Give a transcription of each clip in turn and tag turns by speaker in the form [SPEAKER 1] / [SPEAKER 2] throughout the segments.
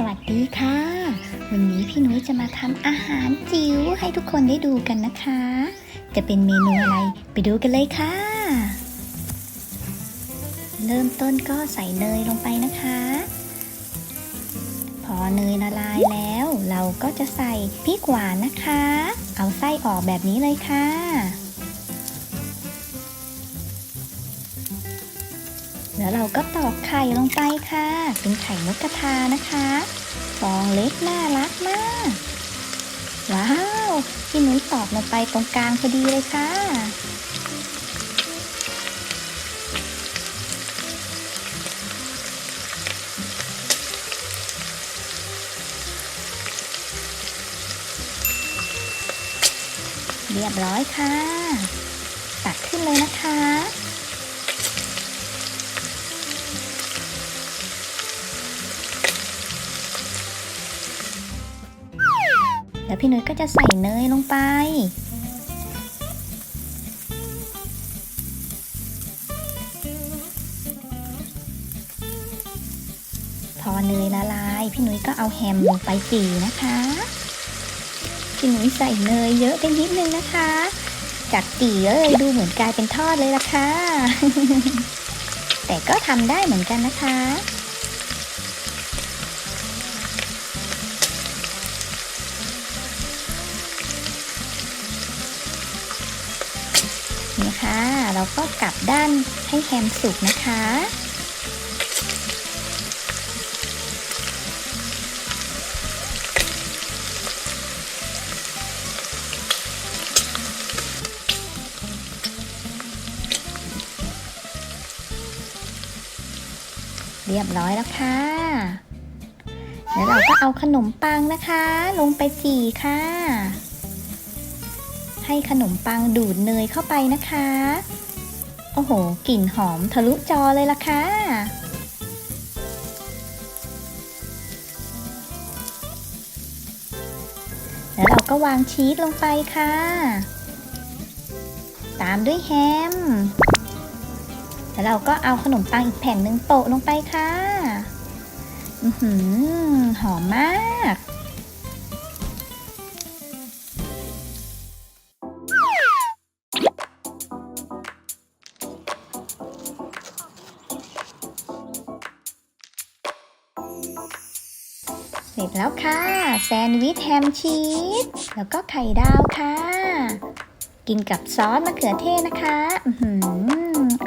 [SPEAKER 1] สวัสดีค่ะ วันนี้พี่นุ้ยจะมาทำอาหารจิ๋วให้ทุกคนได้ดูกันนะคะ จะเป็นเมนูอะไรไปดูกันเลยค่ะ เริ่มต้นก็ใส่เนยลงไปนะคะ พอเนยละลายแล้ว เราก็จะใส่พริกหวานนะคะ เอาไส้ออกแบบนี้เลยค่ะ แล้วเราก็ตอกไข่ลงไปค่ะ เป็นไข่นกกระทานะคะฟองเล็กน่ารักมาก ว้าวพี่นุ้ยตอกลงไปตรงกลางพอดีเลยค่ะเรียบร้อยค่ะ ตักขึ้นเลยนะคะ แล้วพี่นุ้ยก็จะใส่เนยลงไป พอเนยละลาย พี่นุ้ยก็เอาแฮมลงไปจีนะคะ พี่นุ้ยใส่เนยเยอะไปนิดนึงนะคะ จากจีเลยดูเหมือนกลายเป็นทอดเลยล่ะค่ะแต่ก็ทำได้เหมือนกันนะคะ ค่ะ เราก็กลับด้านให้แฮมสุกนะคะ เรียบร้อยแล้วค่ะ แล้วเราก็เอาขนมปังนะคะ ลงไปจี่ค่ะ ให้ขนมปังดูดเนยเข้าไปนะคะ โอ้โห กลิ่นหอมทะลุจอเลยล่ะค่ะ แล้วเราก็วางชีสลงไปค่ะ ตามด้วยแฮม แล้วเราก็เอาขนมปังอีกแผ่นหนึ่งโปะลงไปค่ะ อือหือหอมมาก ร็จแล้วค่ะ แซนด์วิชแฮมชีส แล้วก็ไข่ดาวค่ะ กินกับซอสมะเขือเทศนะคะอือหือ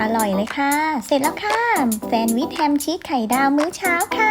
[SPEAKER 1] อร่อยเลยค่ะ เสร็จแล้วค่ะ แซนด์วิชแฮมชีสไข่ดาวมื้อเช้าค่ะ